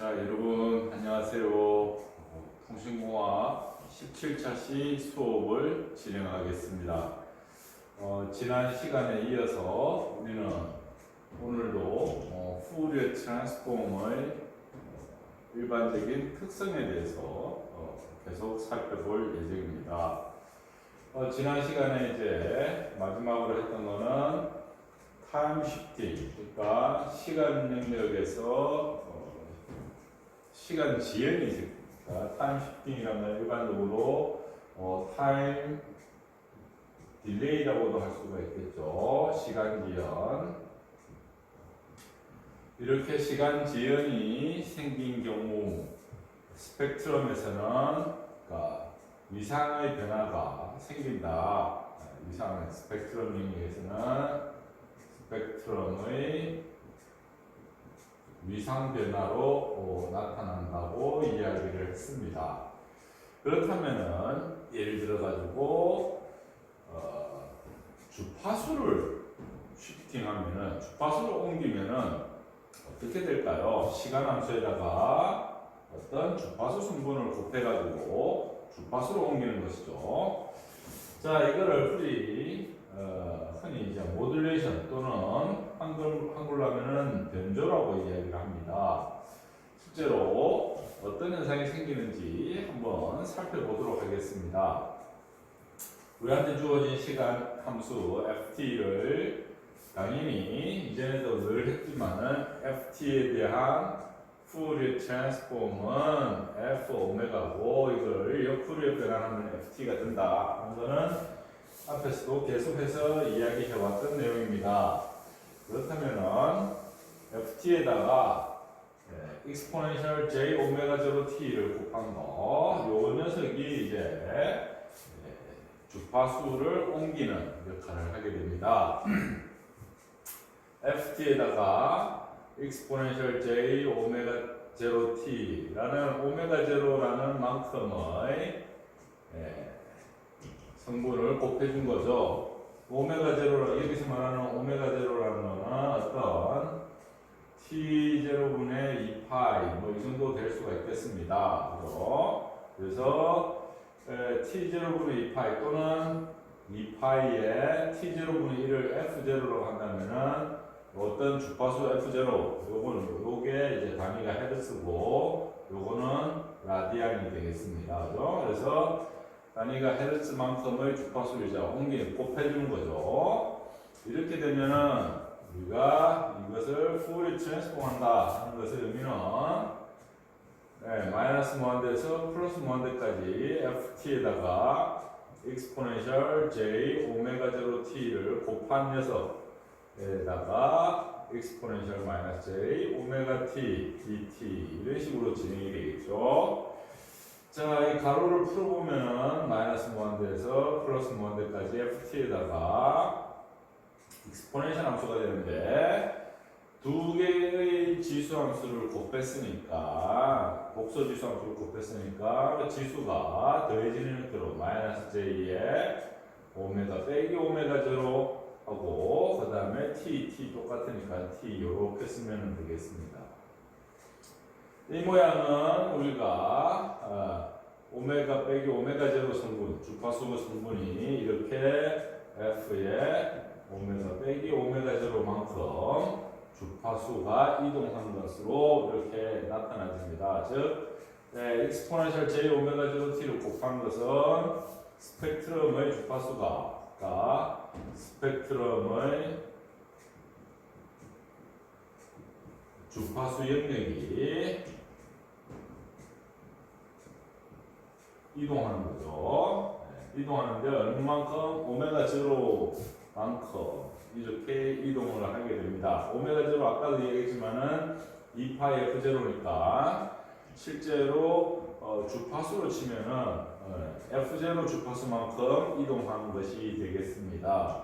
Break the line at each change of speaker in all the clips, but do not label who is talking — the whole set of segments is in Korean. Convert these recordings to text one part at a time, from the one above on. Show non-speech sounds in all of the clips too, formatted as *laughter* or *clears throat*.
자, 여러분 안녕하세요. 어, 통신공학 17차시 수업을 진행하겠습니다. 어, 지난 시간에 이어서 우리는 오늘도 어, 푸리어 트랜스폼의 일반적인 특성에 대해서 어, 계속 살펴볼 예정입니다. 어, 지난 시간에 이제 마지막으로 했던 거는 타임 시프팅, 그러니까 시간 영역에서 어, 시간 지연이 그러니까 타임 시프팅이라면 일반적으로 어, 타임 딜레이라고도 할 수가 있겠죠. 시간 지연. 이렇게 시간 지연이 생긴 경우 스펙트럼에서는 그러니까 위상의 변화가 생긴다. 위상 스펙트럼 영역에서는 스펙트럼의 위상 변화로 어, 나타난다고 이야기를 했습니다. 그렇다면은 예를 들어 가지고 어, 주파수를 쉬프팅하면은 주파수를 옮기면은 어떻게 될까요? 시간 함수에다가 어떤 주파수 성분을 곱해 가지고 주파수로 옮기는 것이죠. 자, 이거를 흔히 어, 흔히 이제 모듈레이션 또는 한글 한글로 하면은 변조라고 이야기를 합니다. 실제로 어떤 현상이 생기는지 한번 살펴보도록 하겠습니다. 우리한테 주어진 시간 함수 ft를 당연히 이전에도 늘 했지만은 ft에 대한 푸리어 트랜스폼은 f 오메가고 이걸 옆으로 변환하면 ft가 된다 하는 거는 앞에서도 계속해서 이야기해왔던 내용입니다. 그렇다면은 ft에다가 exponential j 오메가 제로 t를 곱한 거, 요 녀석이 이제 예, 주파수를 옮기는 역할을 하게 됩니다. *clears throat* ft에다가 exponential j 오메가 제로 t라는 오메가 제로라는 만큼의 예, 성분을 곱해준 거죠. 오메가 제로 여기서 말하는 오메가 제로라는 거는 어떤 t 제로 분의 2파이 뭐 이 정도 될 수가 있겠습니다. 그래서 에, t 제로 분의 2파이 또는 2파이에 t 제로 분의 1을 f 제로로 한다면은 어떤 주파수 f 제로 요거는 요게 이제 단위가 헤르츠고 요거는 라디안이 되겠습니다. 그죠? 그래서 단위가 헤르츠만큼의 주파수를 이제 옮기 곱해주는 거죠. 이렇게 되면은 우리가 이것을 풀이 트랜스폼 한다 하는 것의 의미는 네, 마이너스 무한대에서 플러스 무한대까지 ft에다가 exponential j 오메가 제로 t를 곱한 녀석에다가 exponential 마이너스 j 오메가 t dt 이런 식으로 진행이 되겠죠. 자, 이 가로를 풀어보면은 마이너스 무한대에서 플러스 무한대까지 ft에다가 익스포넨셜 함수가 되는데 두 개의 지수 함수를 곱했으니까 복소 지수 함수를 곱했으니까 그 지수가 더해지는 형태로 마이너스 j에 오메가 빼기 오메가 제로 하고 그 다음에 t t 똑같으니까 t 이렇게 쓰면 되겠습니다. 이 모양은 우리가 어, 오메가 빼기 오메가 제로 성분 주파수 성분이 이렇게 f에 오메가 빼기 오메가 제로만큼 주파수가 이동하는 것으로 이렇게 나타나집니다. 즉, 네, exponential j 오메가 제로 t를 곱한 것은 스펙트럼의 주파수가 그러니까 스펙트럼의 주파수 영역이 이동하는 거죠. 네, 이동하는데 얼마만큼 오메가 제로 만큼 이렇게 이동을 하게 됩니다. 오메가 제로 아까도 얘기했지만은 2파이 f 제로니까 실제로 어, 주파수로 치면은 어, f 제로 주파수만큼 이동하는 것이 되겠습니다.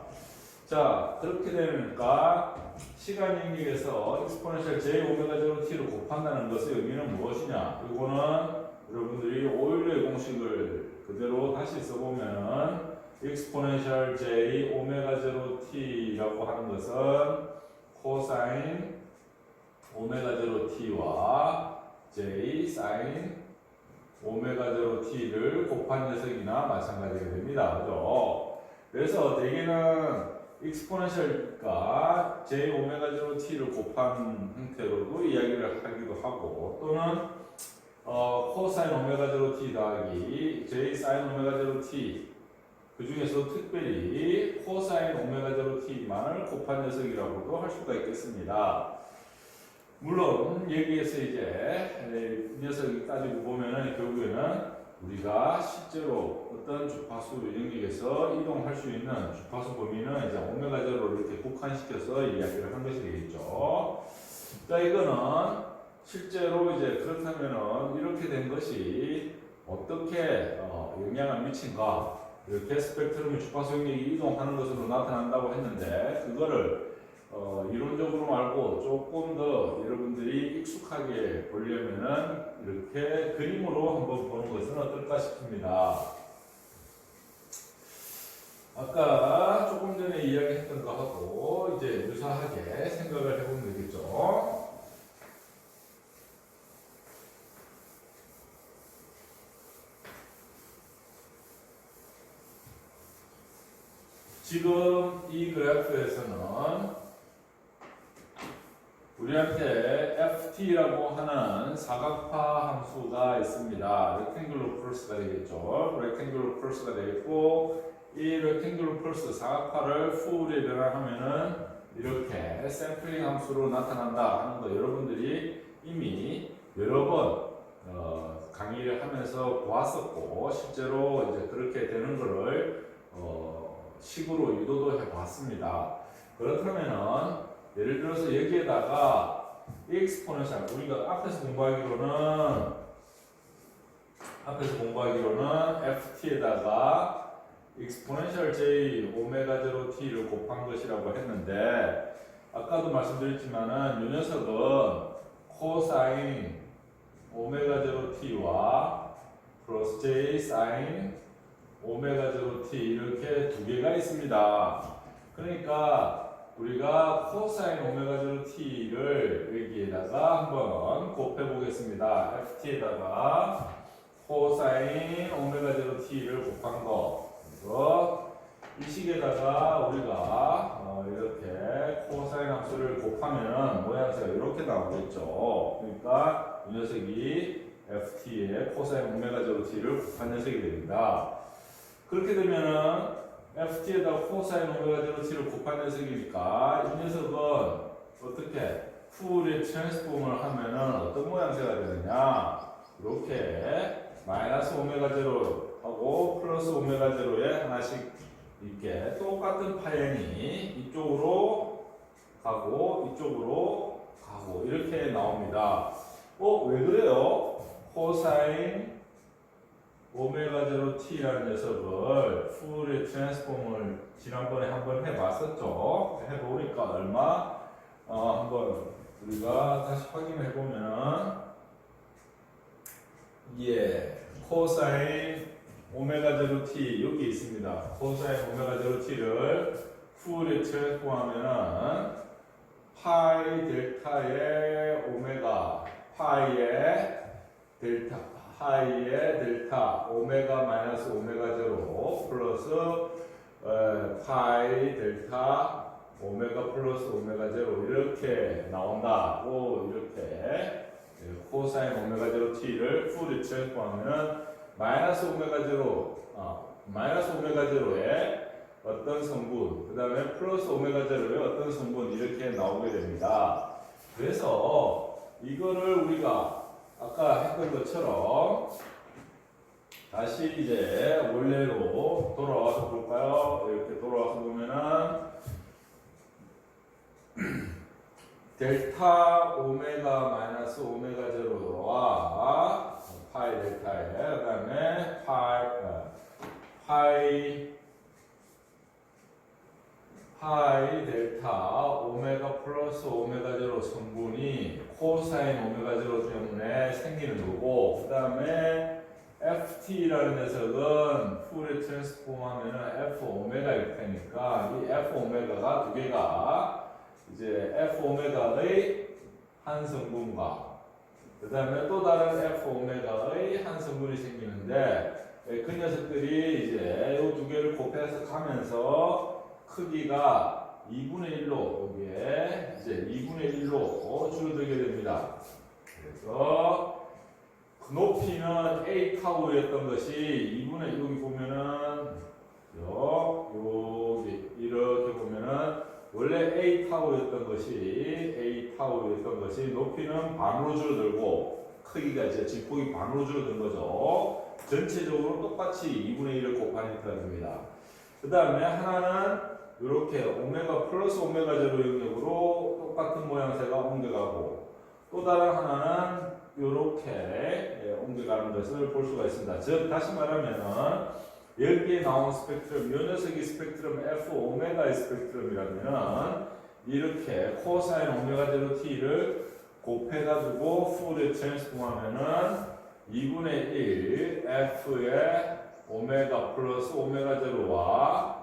자 그렇게 되니까 시간 영역에서 exponential j 오메가 제로 t를 곱한다는 것의 의미는 무엇이냐? 이거는 여러분들이 오일러의 공식을 그대로 다시 써보면은 exponential j 오메가 제로 t라고 하는 것은 코사인 오메가 제로 t와 j sin 오메가 제로 t를 곱한 녀석이나 마찬가지가 됩니다. 그죠? 그래서 대개는 익스포넨셜과 j 오메가 제로 t를 곱한 형태로도 이야기를 하기도 하고 또는 어, 코사인 오메가 제로 t 더하기 j 사인 오메가 제로 t 그 중에서 특별히 코사인 오메가 제로 t만을 곱한 녀석이라고도 할 수가 있겠습니다. 물론 여기에서 이제 이 녀석이 따지고 보면은 결국에는 우리가 실제로 어떤 주파수 영역에서 이동할 수 있는 주파수 범위는 이제 오메가 제로를 이렇게 국한시켜서 이야기를 한 것이 되겠죠. 자 이거는 실제로 이제 그렇다면은 이렇게 된 것이 어떻게 어, 영향을 미친가 이렇게 스펙트럼의 주파수 영역이 이동하는 것으로 나타난다고 했는데 그거를 어, 이론적으로 말고 조금 더 여러분들이 익숙하게 보려면은 이렇게 그림으로 한번 보는 것은 어떨까 싶습니다. 아까 조금 전에 이야기했던 거하고 이제 유사하게 생각을 해보면 되겠죠. 지금 이 그래프에서는 우리한테 ft라고 하는 사각파 함수가 있습니다. rectangular pulse가 되겠죠. rectangular pulse가 되겠고 이 rectangular pulse 사각파를 full에 변환하면은 이렇게 샘플링 함수로 나타난다 하는 거 여러분들이 이미 여러 번 어, 강의를 하면서 보았었고 실제로 이제 그렇게 되는 거를 어, 식으로 유도도 해봤습니다. 그렇다면은 예를 들어서 여기에다가 익스포넨셜 우리가 앞에서 공부하기로는 앞에서 공부하기로는 ft에다가 익스포넨셜 j 오메가 제로 t를 곱한 것이라고 했는데 아까도 말씀드렸지만은 이 녀석은 코사인 오메가 제로 t와 플러스 j 사인 오메가 제로 t 이렇게 두 개가 있습니다. 그러니까 우리가 코사인 오메가 제로 t를 여기에다가 한번 곱해 보겠습니다. ft에다가 코사인 오메가 제로 t를 곱한 거. 그래서 이 식에다가 우리가 어 이렇게 코사인 함수를 곱하면 모양새가 이렇게 나오겠죠. 그러니까 이 녀석이 ft의 코사인 오메가 제로 t를 곱한 녀석이 됩니다. 그렇게 되면은 ft에다 코사인 오메가 제로 t를 곱한 녀석이니까 이 녀석은 어떻게 풀의 트랜스폼을 하면은 어떤 모양새가 되느냐 이렇게 마이너스 오메가 제로 하고 플러스 오메가 제로에 하나씩 이렇게 똑같은 파형이 이쪽으로 가고 이쪽으로 가고 이렇게 나옵니다. 어, 왜 그래요? 코사인 오메가 제로 t라는 녀석을 풀의 트랜스폼을 지난번에 한번 해봤었죠. 해보니까 얼마? 어, 한번 우리가 다시 확인해 보면은 예, 코사인 오메가 제로 t 여기 있습니다. 코사인 오메가 제로 t를 풀에 트랜스폼하면은 파이 델타의 오메가 파이의 델타 파이의 델타 오메가 마이너스 오메가 제로 플러스 에, 파이 델타 오메가 플러스 오메가 제로 이렇게 나온다고 이렇게 코사인 오메가 제로 t를 풀이 트랜스폼하면은 마이너스 오메가 제로 어, 마이너스 오메가 제로의 어떤 성분 그 다음에 플러스 오메가 제로의 어떤 성분 이렇게 나오게 됩니다. 그래서 이거를 우리가 아까 했던 것처럼 다시 이제 원래로 돌아와서 볼까요? 이렇게 돌아와서 보면은 *clears throat* 델타 오메가 마이너스 오메가 제로와 파이 델타에 그다음에 파이 어, 파이 파이 델타 오메가 플러스 오메가 제로 성분이 코사인 오메가 제로 때문에 생기는 거고 그 다음에 FT라는 녀석은 풀에 트랜스폼 하면은 F 오메가 일 테니까 이 F 오메가가 두 개가 이제 F 오메가의 한 성분과 그 다음에 또 다른 F 오메가의 한 성분이 생기는데 예, 그 녀석들이 이제 이 두 개를 곱해서 가면서 크기가 2분의 1로 여기에 이제 2분의 1로 줄어들게 됩니다. 그래서 그 높이는 A 타우였던 것이 2분의 여기 보면은 요 여기 이렇게 보면은 원래 A 타우였던 것이 A 타우였던 것이 높이는 반으로 줄어들고 크기가 이제 질폭이 반으로 줄어든 거죠. 전체적으로 똑같이 2분의 1을 곱하니까 됩니다. 그 다음에 하나는 이렇게 오메가 플러스 오메가 제로 영역으로 똑같은 모양새가 옮겨가고 또 다른 하나는 이렇게 옮겨가는 것을 볼 수가 있습니다. 즉 다시 말하면은 여기에 나온 스펙트럼, 이 녀석이 스펙트럼 F 오메가의 스펙트럼이라면은 이렇게 코사인 오메가 제로 t를 곱해가지고 풀에 트랜스폼하면은 2분의 1 F의 오메가 플러스 오메가 제로와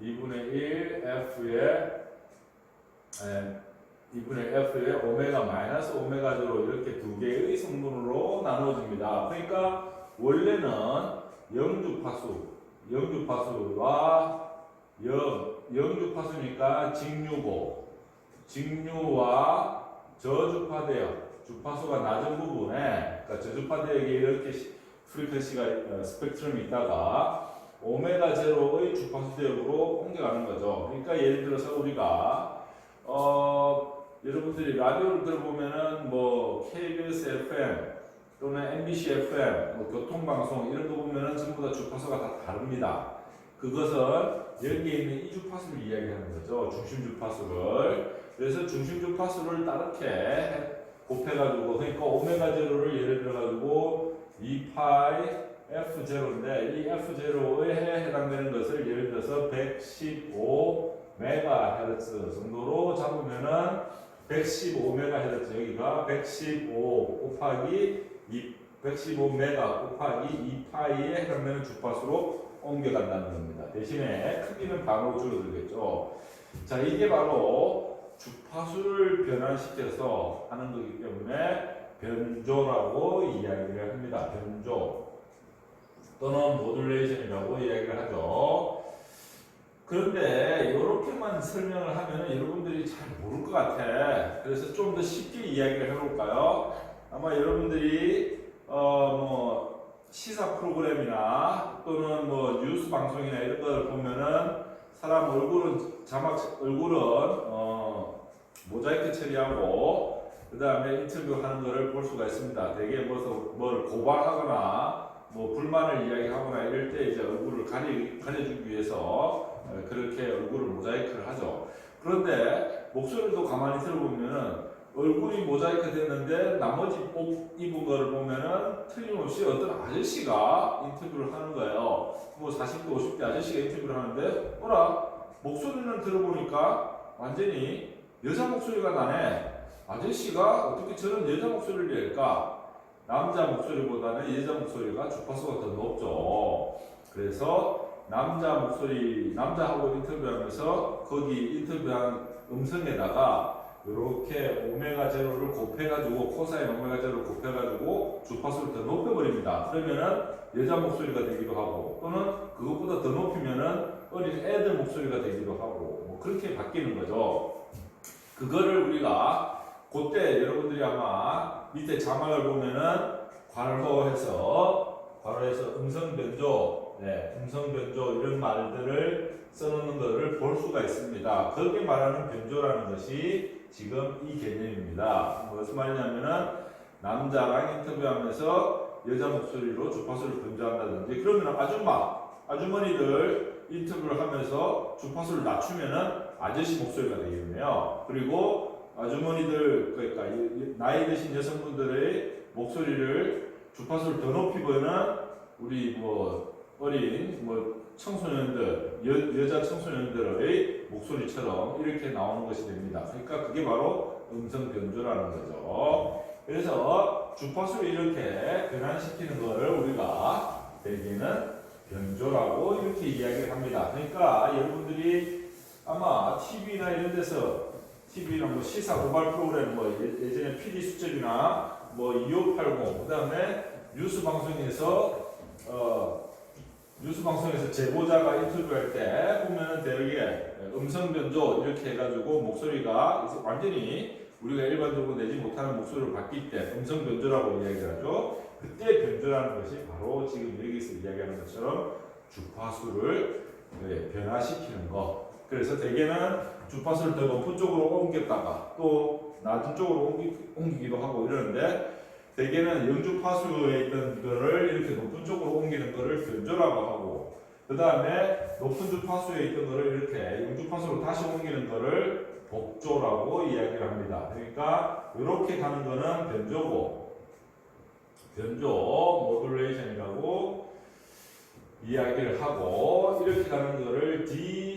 2분의 1 F의 에, 2분의 F의 오메가 마이너스 오메가 제로 이렇게 두 개의 성분으로 나누어집니다. 그러니까 원래는 영주파수, 영주파수와 영, 영주파수니까 직류고 직류와 저주파 대역 주파수가 낮은 부분에 그러니까 저주파 대역에 이렇게 시- 프리퀀시가 어, 스펙트럼이 있다가 오메가 제로의 주파수 대역으로 옮겨가는 거죠. 그러니까 예를 들어서 우리가 어 여러분들이 라디오를 들어보면은 뭐 KBS FM 또는 MBC FM, 뭐 교통방송 이런 거 보면은 전부 다 주파수가 다 다릅니다. 그것은 여기에 있는 이 주파수를 이야기하는 거죠. 중심 주파수를. 그래서 중심 주파수를 따르게 곱해가지고 그러니까 오메가 제로를 예를 들어가지고 2파이 F 제로인데 이 F 제로에 해당되는 것을 예를 들어서 115 메가헤르츠 정도로 잡으면은 115 메가헤르츠 여기가 115 곱하기 2, 115 메가 곱하기 2 파이에 해당되는 주파수로 옮겨간다는 겁니다. 대신에 크기는 반으로 줄어들겠죠. 자 이게 바로 주파수를 변환시켜서 하는 거기 때문에 변조라고 이야기를 합니다. 변조 또는 모듈레이션이라고 이야기를 하죠. 그런데 이렇게만 설명을 하면 여러분들이 잘 모를 것 같아. 그래서 좀 더 쉽게 이야기를 해볼까요? 아마 여러분들이 어뭐 시사 프로그램이나 또는 뭐 뉴스 방송이나 이런 걸 보면은 사람 얼굴은 자막 얼굴은 어 모자이크 처리하고 그 다음에 인터뷰하는 거를 볼 수가 있습니다. 되게 뭐서 뭘 고발하거나 뭐 불만을 이야기하거나 이럴 때 이제 얼굴을 가리 가려주기 위해서 어, 그렇게 얼굴을 모자이크를 하죠. 그런데 목소리도 가만히 들어보면은 얼굴이 모자이크 됐는데 나머지 옷 입은 거를 보면은 틀림없이 어떤 아저씨가 인터뷰를 하는 거예요. 뭐 40대, 50대 아저씨가 인터뷰를 하는데, 어라, 목소리는 들어보니까 완전히 여자 목소리가 나네. 아저씨가 어떻게 저런 여자 목소리를 낼까? 남자 목소리보다는 여자 목소리가 주파수가 더 높죠. 그래서 남자 목소리, 남자하고 인터뷰하면서 거기 인터뷰한 음성에다가 이렇게 오메가 제로를 곱해가지고 코사인 오메가 제로를 곱해가지고 주파수를 더 높여버립니다. 그러면은 여자 목소리가 되기도 하고 또는 그것보다 더 높이면은 어린 애들 목소리가 되기도 하고 뭐 그렇게 바뀌는 거죠. 그거를 우리가 그때 여러분들이 아마 밑에 자막을 보면은 괄호해서 괄호해서 음성 변조, 네, 음성 변조 이런 말들을 써놓는 것을 볼 수가 있습니다. 거기에 말하는 변조라는 것이 지금 이 개념입니다. 무슨 말이냐면은 남자랑 인터뷰하면서 여자 목소리로 주파수를 변조한다든지 그러면 아줌마, 아주머니들 인터뷰를 하면서 주파수를 낮추면은 아저씨 목소리가 되겠네요. 그리고 아주머니들 그러니까 나이 드신 여성분들의 목소리를 주파수를 더 높이면은 우리 뭐 어린 뭐 청소년들 여, 여자 청소년들의 목소리처럼 이렇게 나오는 것이 됩니다. 그러니까 그게 바로 음성 변조라는 거죠. 그래서 주파수를 이렇게 변환시키는 것을 우리가 대개는 변조라고 이렇게 이야기를 합니다. 그러니까 여러분들이 아마 TV나 이런 데서 TV나 뭐 시사 고발 프로그램 뭐 예- 예전에 PD 수첩이나 뭐2580 그다음에 뉴스 방송에서 어 뉴스 방송에서 제보자가 인터뷰할 때 보면은 대개 음성 변조 이렇게 해가지고 목소리가 완전히 우리가 일반적으로 내지 못하는 목소리를 바뀔 때 음성 변조라고 이야기를 하죠. 그때 변조라는 것이 바로 지금 여기서 이야기하는 것처럼 주파수를 네, 변화시키는 거. 그래서 대개는 주파수를 더 높은 쪽으로 옮겼다가 또 낮은 쪽으로 옮기, 옮기기도 하고 이러는데 대개는 영주파수에 있던 거를 이렇게 높은 쪽으로 옮기는 거를 변조라고 하고 그 다음에 높은 주파수에 있던 거를 이렇게 영주파수로 다시 옮기는 거를 복조라고 이야기를 합니다. 그러니까 이렇게 가는 거는 변조고 변조 모듈레이션이라고 이야기를 하고 이렇게 가는 거를 디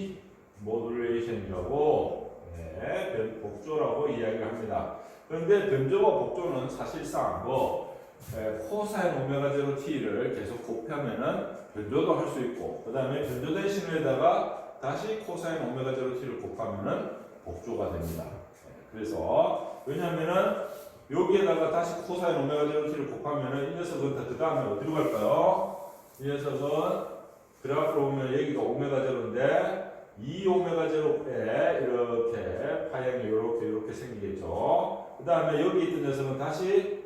모듈레이션이라고 네, 변- 복조라고 이야기를 합니다. 그런데 변조와 복조는 사실상 뭐 에, 코사인 오메가 제로 t를 계속 곱하면은 변조도 할 수 있고 그 다음에 변조된 신호에다가 다시 코사인 오메가 제로 t를 곱하면은 복조가 됩니다. 네, 그래서 왜냐하면은 여기에다가 다시 코사인 오메가 제로 t를 곱하면은 이 녀석은 다 그 다음에 어디로 갈까요? 이 녀석은 그래프로 보면 여기가 오메가 제로인데 2 오메가 제로 에 이렇게 파형이 이렇게 이렇게 생기겠죠. 그 다음에 여기 있던 녀석은 다시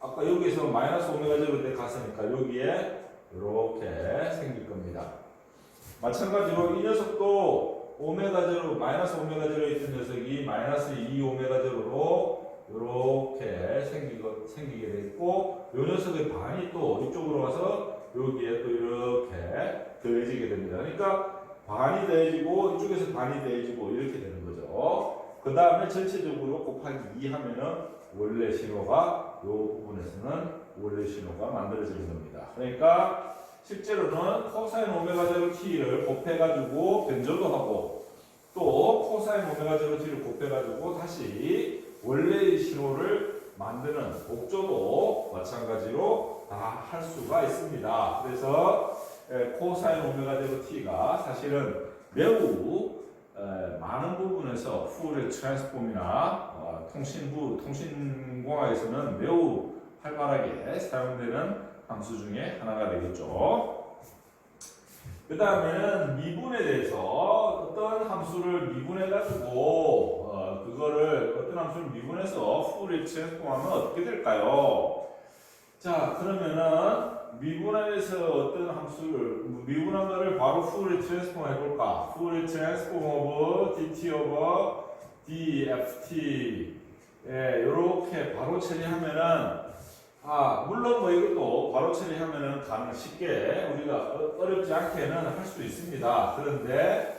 아까 여기서 마이너스 오메가 제로 때 갔으니까 여기에 이렇게 생길 겁니다. 마찬가지로 이 녀석도 오메가 제로 마이너스 오메가 제로에 있던 녀석이 마이너스 2 오메가 제로로 이렇게 생기고 생기게 됐고 이 녀석의 반이 또 이쪽으로 가서 여기에 또 이렇게 더해지게 됩니다. 그러니까 반이 더해지고 이쪽에서 반이 더해지고 이렇게 되는 거죠. 그 다음에 전체적으로 곱하기 2 하면은 원래 신호가 이 부분에서는 원래 신호가 만들어지는 겁니다. 그러니까 실제로는 코사인 오메가 제로 t를 곱해가지고 변조도 하고 또 코사인 오메가 제로 t를 곱해가지고 다시 원래의 신호를 만드는 복조도 마찬가지로 다 할 수가 있습니다. 그래서 에, 코사인 오메가 제로 t가 사실은 매우 에, 많은 부분에서 후레 트랜스폼이나 어, 통신부 통신공학에서는 매우 활발하게 사용되는 함수 중에 하나가 되겠죠. 그 다음에는 미분에 대해서 어떤 함수를 미분해 가지고 어, 그거를 어떤 함수를 미분해서 후레 트랜스폼하면 어떻게 될까요? 자 그러면은 미분에서 어떤 함수를 미분한 거를 바로 풀을 트랜스폼 해볼까? 풀을 트랜스폼 오브 dt 오브 dft 예, 요렇게 바로 처리하면은 아 물론 뭐 이것도 바로 처리하면은 가능 쉽게 우리가 어- 어렵지 않게는 할 수 있습니다. 그런데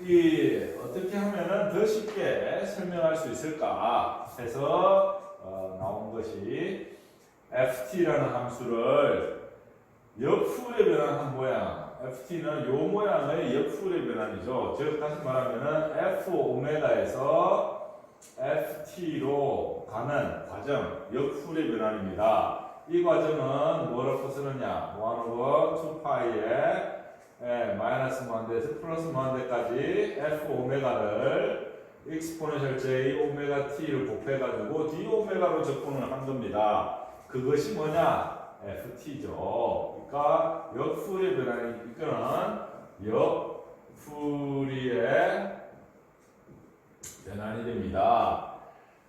이 어떻게 하면은 더 쉽게 설명할 수 있을까 해서 어, 나온 것이 ft라는 함수를 역풀의 변환한 모양. ft는 요 모양의 역풀의 변환이죠. 즉 다시 말하면은 f 오메가에서 ft로 가는 과정, 역풀의 변환입니다. 이 과정은 뭐라고 쓰느냐? 1 over 2파이에 예, 마이너스 무한대에서 플러스 무한대까지 f 오메가를 exponential j 오메가 t를 곱해가지고 d 오메가로 접근을 한 겁니다. 그것이 뭐냐? ft죠. 그러니까 역풀이의 변환이 이거는 역풀이의 변환이 됩니다.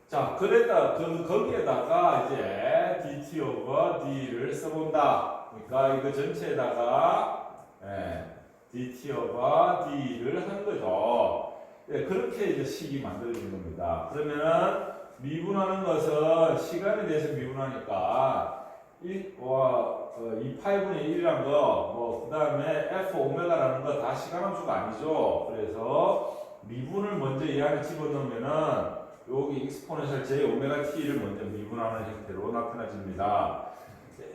자, 그랬다 그 거기에다가 이제 dt over d를 써본다. 그러니까 이거 전체에다가 예, dt over d를 한 거죠. 예, 그렇게 이제 식이 만들어지는 겁니다. 그러면은 미분하는 것은 시간에 대해서 미분하니까 1, 와, 어, 2 8분의 1이란 거, 뭐, 그 다음에 f 오메가라는 거 다 시간 함수가 아니죠. 그래서 미분을 먼저 이 안에 집어넣으면은 여기 익스포넨셜 j 오메가 t를 먼저 미분하는 형태로 나타나집니다.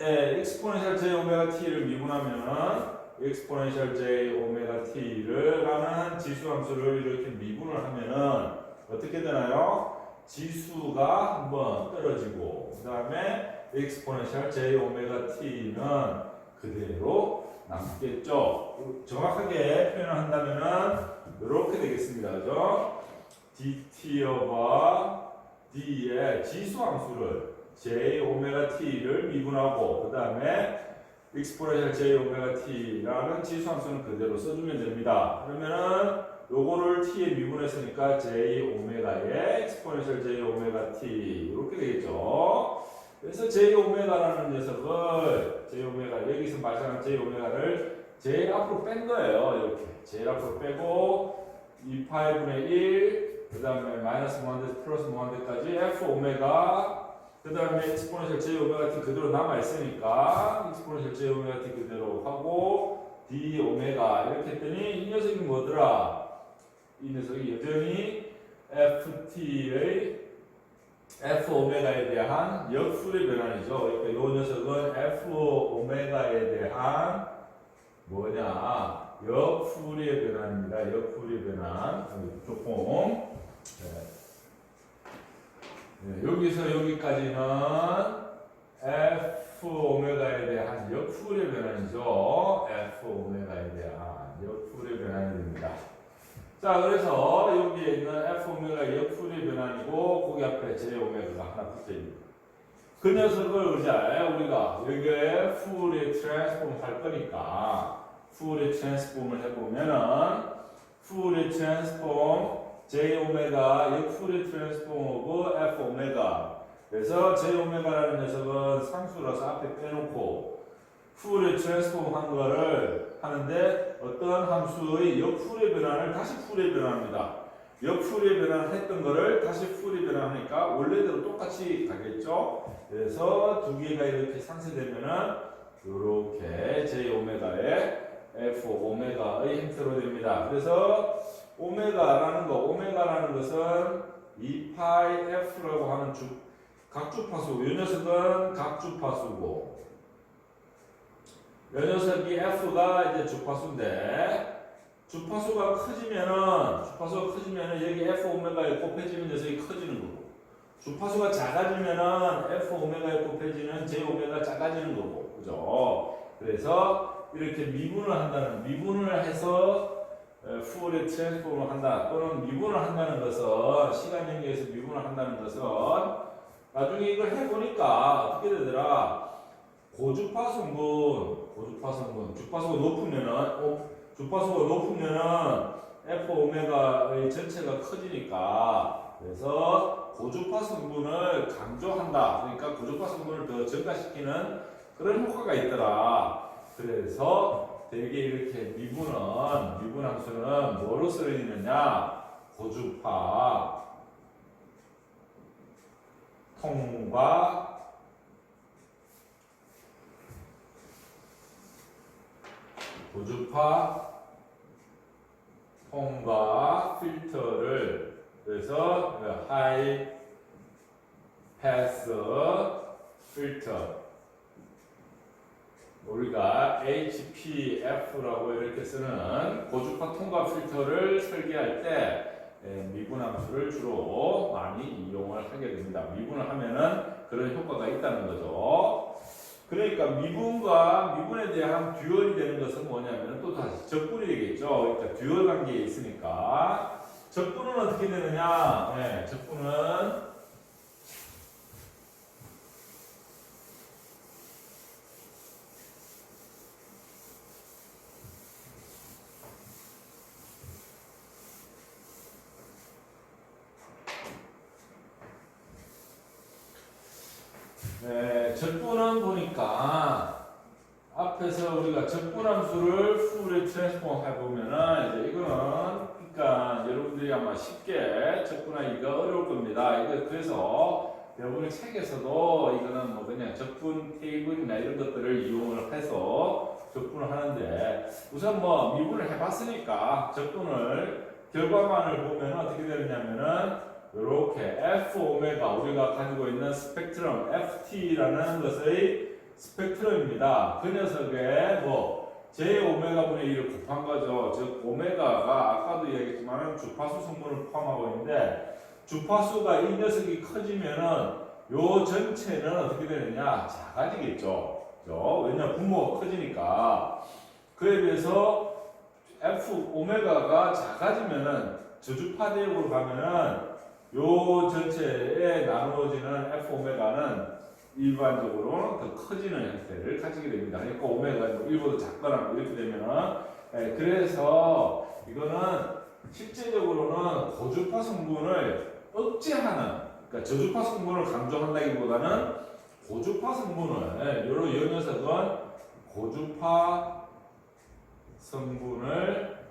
에, 익스포넨셜 j 오메가 t를 미분하면은 익스포넨셜 j 오메가 t를 라는 지수 함수를 이렇게 미분을 하면은 어떻게 되나요? 지수가 한번 떨어지고 그 다음에 익스포넨셜 j 오메가 t는 그대로 남겠죠. 정확하게 표현을 한다면은 이렇게 되겠습니다. 그죠? dt 오버 d의 지수 함수를 j 오메가 t를 미분하고 그 다음에 익스포네셜 j 오메가 t라는 지수 함수는 그대로 써주면 됩니다. 그러면은 요거를 t에 미분했으니까 j 오메가의 익스포네셜 j 오메가 t 이렇게 되겠죠. 그래서 j 오메가라는 녀석을 j 오메가 여기서 발생한 j 오메가를 제일 앞으로 뺀 거예요. 이렇게 제일 앞으로 빼고 2파이분의 1, 그 다음에 마이너스 무한대 플러스 무한대까지 f 오메가 그 다음에 익스포네셜 j 오메가 t 그대로 남아 있으니까 익스포네셜 j 오메가 t 그대로 하고 d 오메가 이렇게 했더니 이 녀석이 뭐더라? 이 녀석이 여전히 ft의 f 오메가에 대한 역술의 변환이죠. 이 녀석은 f 오메가에 대한 뭐냐? 역풀이의 변환입니다. 역풀이의 변환. 조금 네. 네, 여기서 여기까지는 f 오메가에 대한 역풀이의 변환이죠. f 오메가에 대한 역풀이의 변환이 됩니다. 자, 그래서 여기에 있는 f 오메가 역풀이의 변환이고 거기 앞에 j 오메가가 하나 붙어 있는. 그 녀석을 이제 우리가 여기에 풀의 트랜스폼 할 거니까 풀의 트랜스폼을 해보면은 풀의 트랜스폼 j 오메가 역풀의 트랜스폼 오브 f 오메가 그래서 j 오메가라는 녀석은 상수라서 앞에 빼놓고 풀의 트랜스폼 한 거를 하는데 어떤 함수의 역풀의 변환을 다시 풀의 변환합니다. 역풀의 변환을 했던 거를 다시 풀의 변환하니까 원래대로 똑같이 가겠죠. 그래서 두 개가 이렇게 상쇄되면은 이렇게 j 오메가의 f 오메가의 형태로 됩니다. 그래서 오메가라는 거, 오메가라는 것은 2파이 f라고 하는 주, 각주파수. 이 녀석은 각주파수고, 이 녀석이 f가 이제 주파수인데, 주파수가 커지면은, 주파수가 커지면은 여기 f 오메가에 곱해지는 녀석이 커지는 거고, 주파수가 작아지면은 f 오메가에 곱해지는 j 오메가 작아지는 거고, 그죠? 그래서 이렇게 미분을 한다는, 미분을 해서 풀의 트랜스폼을 한다 또는 미분을 한다는 것은 시간 연계에서 미분을 한다는 것은 나중에 이걸 해보니까 어떻게 되더라 고주파 성분 고주파 성분 주파수가 높으면은 어, 주파수가 높으면은 f 오메가의 전체가 커지니까 그래서 고주파 성분을 강조한다. 그러니까 고주파 성분을 더 증가시키는 그런 효과가 있더라. 그래서 되게 이렇게 미분은 미분 함수는 뭐로 쓰여지느냐? 고주파 통과 고주파 통과 필터를 그래서 하이 패스 필터 우리가 HPF라고 이렇게 쓰는 고주파 통과 필터를 설계할 때 예, 미분 함수를 주로 많이 이용을 하게 됩니다. 미분을 하면은 그런 효과가 있다는 거죠. 그러니까 미분과 미분에 대한 듀얼이 되는 것은 뭐냐면 또 다시 적분이 되겠죠. 그러니까 듀얼 관계에 있으니까 적분은 어떻게 되느냐? 네, 적분은 네, 적분은 보니까 앞에서 우리가 적분함수를 풀에 트랜스폼 해보면은 이제 이거는 그러니까 여러분들이 아마 쉽게 적분하기가 어려울 겁니다. 이거 그래서 여러분의 책에서도 이거는 뭐 그냥 적분 테이블이나 이런 것들을 이용을 해서 적분을 하는데 우선 뭐 미분을 해봤으니까 적분을 결과만을 보면 어떻게 되느냐면은 이렇게 f 오메가 우리가 가지고 있는 스펙트럼 ft라는 것의 스펙트럼입니다. 그 녀석의 뭐 j 오메가 분의 1을 곱한 거죠. 즉 오메가가 아까도 얘기했지만 주파수 성분을 포함하고 있는데 주파수가 이 녀석이 커지면은 요 전체는 어떻게 되느냐 작아지겠죠. 그죠? 왜냐 분모가 커지니까 그에 비해서 f 오메가가 작아지면은 저주파 대역으로 가면은 요 전체에 나누어지는 F 오메가는 일반적으로는 더 커지는 형태를 가지게 됩니다. 그러니까 오메가 뭐 일보다 작거나 뭐 이렇게 되면은 예, 그래서 이거는 실제적으로는 고주파 성분을 억제하는 그러니까 저주파 성분을 강조한다기보다는 고주파 성분을 요런 이 녀석은 고주파 성분을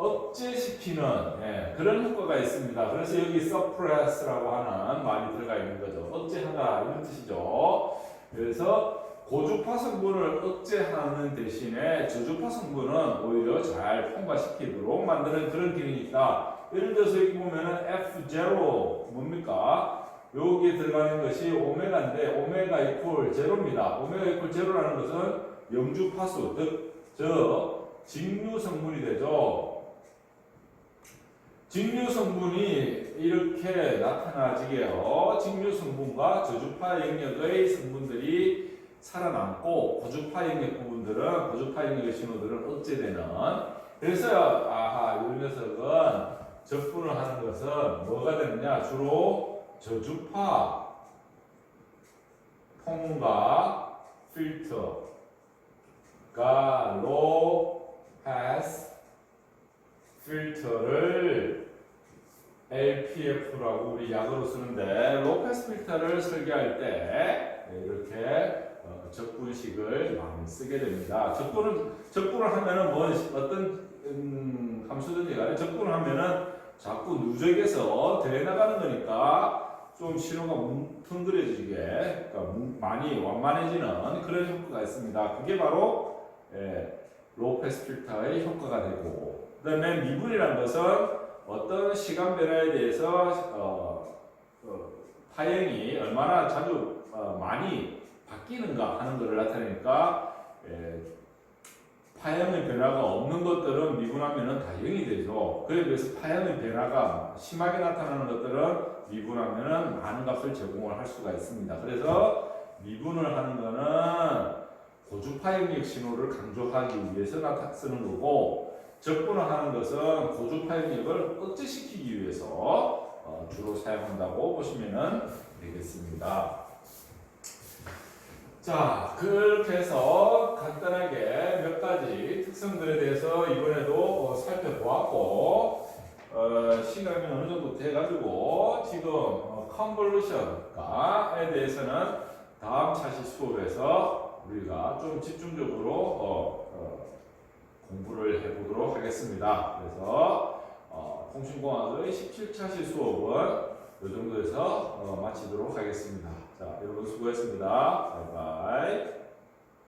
억제시키는 예, 그런 효과가 있습니다. 그래서 여기 suppress라고 하는 말이 들어가 있는 거죠. 억제하다 이런 뜻이죠. 그래서 고주파 성분을 억제하는 대신에 저주파 성분은 오히려 잘 통과시키도록 만드는 그런 기능이 있다. 예를 들어서 여기 보면은 F0 뭡니까? 여기에 들어가는 것이 오메가인데 오메가 이퀄 제로입니다. 오메가 이퀄 제로라는 것은 영주파수, 즉, 저 직류 성분이 되죠. 직류 성분이 이렇게 나타나지게요. 직류 성분과 저주파 영역의 성분들이 살아남고 고주파 영역 부분들은 고주파 영역의 신호들은 억제되는 그래서 아하 이 녀석은 접분을 하는 것은 뭐가 되느냐 주로 저주파 통과 필터가 low pass 필터를 LPF라고 우리 약으로 쓰는데 pass 필터를 설계할 때 이렇게 어, 적분식을 많이 쓰게 됩니다. 적분을 적분을 하면은 뭐 어떤 음, 함수든지 간에 적분을 하면은 자꾸 누적해서 돼 나가는 거니까 좀 신호가 뭉텅그려지게 그러니까 뭉- 많이 완만해지는 그런 효과가 있습니다. 그게 바로 예, 로우 패스 필터의 효과가 되고 그다음에 미분이라는 것은 어떤 시간 변화에 대해서 어, 어, 파형이 얼마나 자주 어, 많이 바뀌는가 하는 것을 나타내니까 예, 파형의 변화가 없는 것들은 미분하면은 다 0이 되죠. 그에 비해서 파형의 변화가 심하게 나타나는 것들은 미분하면은 많은 값을 제공을 할 수가 있습니다. 그래서 미분을 하는 거는 고주파형력 신호를 강조하기 위해서 나타 쓰는 거고 적분을 하는 것은 고주파형력을 억제시키기 위해서 어, 주로 사용한다고 보시면 되겠습니다. 자, 그렇게 해서 간단하게 몇 가지 특성들에 대해서 이번에도 어, 살펴보았고, 어, 시간이 어느 정도 돼가지고, 지금, 어, 컨볼루션에 대해서는 다음 차시 수업에서 우리가 좀 집중적으로, 어, 어, 공부를 해보도록 하겠습니다. 그래서, 어, 통신공학의 17차시 수업은 이 정도에서 어, 마치도록 하겠습니다. 자, 여러분 수고했습니다. 바이바이.